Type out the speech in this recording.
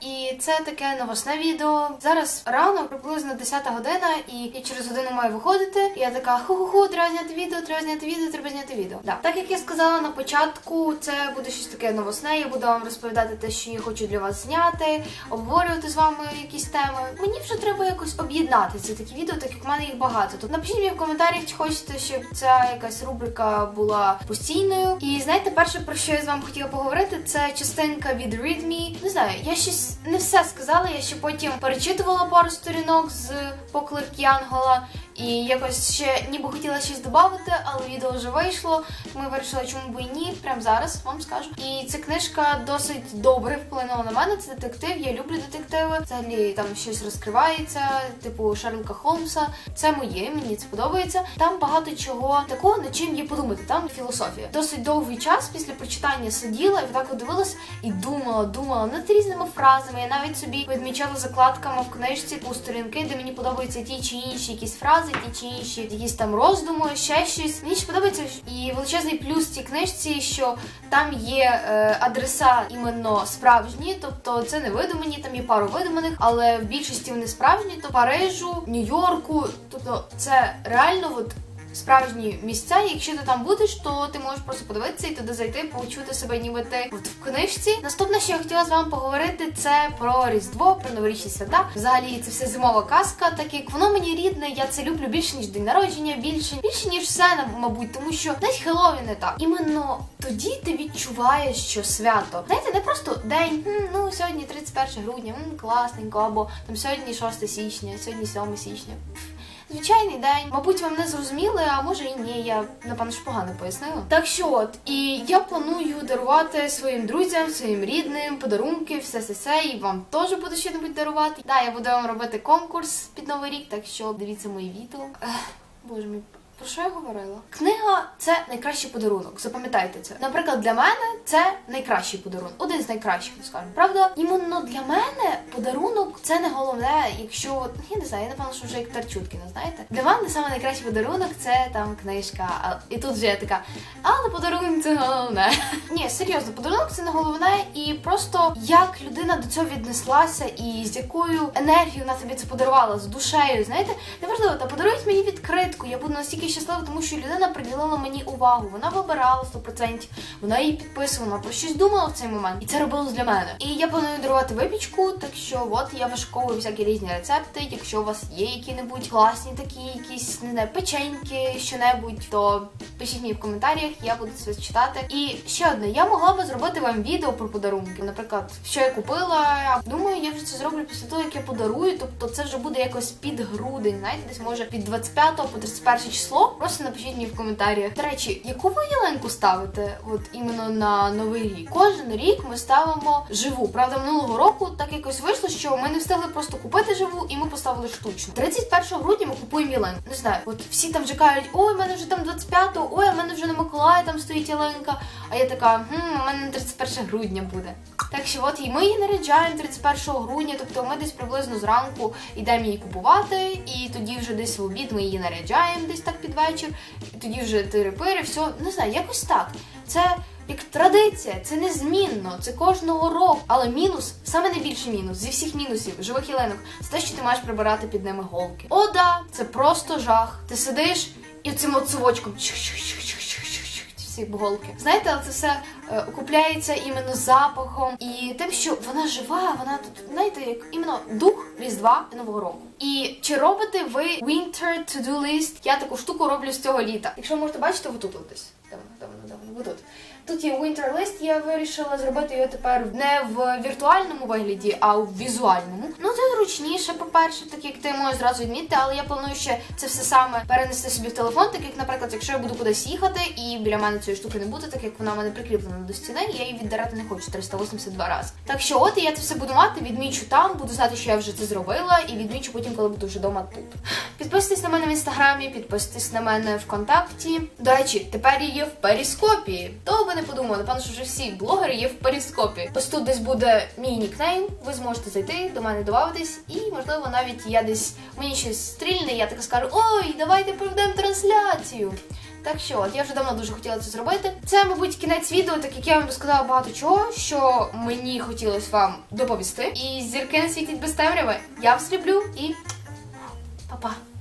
і це таке новосне відео. Зараз рано, приблизно 10 година, і я через годину маю виходити. І я така ху-ху-ху, треба зняти відео, треба зняти відео, треба зняти відео. Да. Так як я сказала на початку, це буде щось таке новосне. Я буду вам розповідати те, що я хочу для вас зняти, обговорювати з вами якісь теми. Мені вже треба якось об'єднати ці такі відео, так як в мене їх багато. Тобто напишіть мені в коментарях, чи хочете, щоб ця якась рубрика була постійною. І знаєте, перше про що я з вами хотіла поговорити, це частинка від ReadMe. Не знаю, я щось не все сказала. Я ще потім перечитувала пару сторінок з поклик Янгола. І якось ще ніби хотіла щось додати, але відео вже вийшло. Ми вирішили, чому б і ні. Прямо зараз вам скажу. І ця книжка досить добре вплинула на мене. Це детектив. Я люблю детективи. Взагалі там щось розкривається, типу Шерлока Холмса. Це моє, мені це подобається. Там багато чого такого, над чим є подумати. Там філософія. Досить довгий час після прочитання сиділа і так от дивилась і думала, думала над різними фразами. Я навіть собі відмічала закладками в книжці по сторінки, де мені подобаються ті чи інші якісь фрази, ті чи інші якісь там роздуми, ще щось. Мені ще подобається і величезний плюс цій книжці, що там є е, адреса іменно справжні, тобто це не видумані, там є пару видуманих, але в більшості вони справжні, то Парижу, Нью-Йорку, тобто це реально от. Справжні місця, якщо ти там будеш, то ти можеш просто подивитися і туди зайти, почути себе, ніби ти от в книжці. Наступне, що я хотіла з вами поговорити, це про Різдво, про новорічні свята. Взагалі, це все зимова казка, так як воно мені рідне, я це люблю більше ніж день народження, більше більше ніж все, мабуть, тому що навіть Хеллоуін не так. Іменно тоді ти відчуваєш, що свято. Знаєте, не просто день, «М, ну сьогодні 31 грудня, м, класненько, або там сьогодні 6 січня, сьогодні 7 січня. Звичайний день, мабуть, вам не зрозуміли, а може і ні, я напевно ж погано пояснила. Так що от, і я планую дарувати своїм друзям, своїм рідним подарунки, все все все і вам теж буду щось дарувати. Да, я буду вам робити конкурс під новий рік, так що дивіться мої відео. Боже мій. Про що я говорила? Книга це найкращий подарунок. Запам'ятайте це. Наприклад, для мене це найкращий подарунок. Один з найкращих, скажімо. Правда, іменно для мене подарунок це не головне, якщо я не знаю, я напевно, що вже як Тарчуткіна, знаєте. Для мене саме найкращий подарунок це там книжка. І тут вже я така, але подарунок це головне. Ні, серйозно, подарунок це не головне, і просто як людина до цього віднеслася, і з якою енергією вона тобі це подарувала, з душею, знаєте, неважливо, та подарують мені відкритку. Я буду настільки щаслива, тому що людина приділила мені увагу. Вона вибирала 100%, вона її підписувала, про щось думала в цей момент, і це робилось для мене. І я планую дарувати випічку, так що от я вишковую всякі різні рецепти. Якщо у вас є які-небудь класні такі, якісь не знаю, печеньки, що-небудь, то пишіть мені в коментарях, я буду це читати. І ще одне, я могла би зробити вам відео про подарунки. Наприклад, що я купила. Думаю, я вже це зроблю після того, як я подарую. Тобто це вже буде якось під грудень, знаєте, десь може від 25 по 31 число. Просто напишіть мені в коментарях. До речі, яку ви ялинку ставите? От іменно на новий рік. Кожен рік ми ставимо живу. Правда, минулого року так якось вийшло, що ми не встигли просто купити живу, і ми поставили штучну. 31 грудня ми купуємо ялинку. Не знаю, от всі там вже кажуть, ой, в мене вже там 25-го, ой, в мене вже на Миколая там стоїть ялинка. А я така, у мене 31 грудня буде. Так що от і ми її наряджаємо 31 грудня, тобто ми десь приблизно зранку йдемо її купувати, і тоді вже десь в обід ми її наряджаємо десь так під вечір, і тоді вже тири-пири, все, не знаю, якось так. Це як традиція, це незмінно, це кожного року. Але мінус, саме найбільший мінус зі всіх мінусів живих ялинок, це те, що ти маєш прибирати під ними голки. О, да, це просто жах. Ти сидиш і цим от совочком всі голки. Знаєте, це все окупляється іменно запахом і тим, що вона жива, вона тут, знаєте, як іменно дух Різдва Нового року. І чи робите ви Winter to-do list? Я таку штуку роблю з цього літа. Якщо ви можете бачити, ви тут десь. Давно, давно, давно, ви Тут є Winter List, я вирішила зробити його тепер не в віртуальному вигляді, а в візуальному. Ну це зручніше, по-перше, так як ти можеш зразу відмітити, але я планую ще це все саме перенести собі в телефон, так як, наприклад, якщо я буду кудись їхати і біля мене цієї штуки не буде, так як вона мене прикріплена до стіни, я її віддирати не хочу 382 рази. Так що от я це все буду мати, відмічу там, буду знати, що я вже це зробила, і відмічу потім, коли буду вже вдома тут. Підписуйтесь на мене в інстаграмі, підписуйтесь на мене ВКонтакті. До речі, тепер я є в періскопі. То ви не подумали, напевно, що вже всі блогери є в періскопі. Ось тут десь буде мій нікнейм. Ви зможете зайти до мене додатись, і можливо навіть я десь мені щось стрільне, я така скажу: ой, давайте проведемо трансляцію. Так що от я вже давно дуже хотіла це зробити. Це, мабуть, кінець відео, так як я вам розказала багато чого, що мені хотілося вам доповісти. І зірки не світять без темряви. Я вас люблю і па-па.